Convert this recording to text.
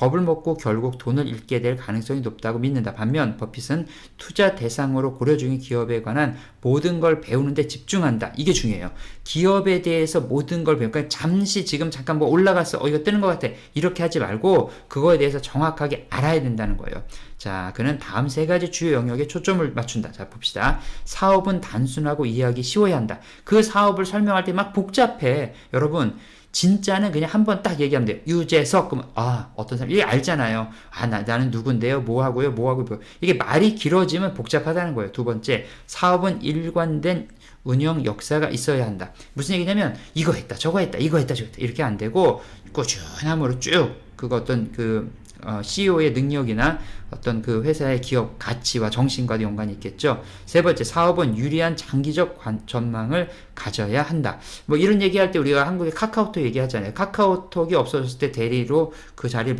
겁을 먹고 결국 돈을 잃게 될 가능성이 높다고 믿는다. 반면 버핏은 투자 대상으로 고려 중인 기업에 관한 모든 걸 배우는데 집중한다. 이게 중요해요. 기업에 대해서 모든 걸 배우니까 잠시 지금 잠깐 뭐 올라갔어. 어, 이거 뜨는 것 같아. 이렇게 하지 말고 그거에 대해서 정확하게 알아야 된다는 거예요. 자, 그는 다음 세 가지 주요 영역에 초점을 맞춘다. 자, 봅시다. 사업은 단순하고 이해하기 쉬워야 한다. 그 사업을 설명할 때 막 복잡해. 여러분, 진짜는 그냥 한 번 딱 얘기하면 돼요. 유재석 그러면 아 어떤 사람 이게 알잖아요. 아 나, 나는 누군데요? 뭐 하고요? 뭐 하고 뭐 이게 말이 길어지면 복잡하다는 거예요. 두 번째 사업은 일관된 운영 역사가 있어야 한다. 무슨 얘기냐면 이거 했다 저거 했다 이거 했다 저거 했다 이렇게 안 되고 꾸준함으로 쭉 그거 어떤 그 어, CEO의 능력이나 어떤 그 회사의 기업 가치와 정신과도 연관이 있겠죠. 세 번째, 사업은 유리한 장기적 관- 전망을 가져야 한다. 뭐 이런 얘기할 때 우리가 한국의 카카오톡 얘기하잖아요. 카카오톡이 없어졌을 때 대리로 그 자리를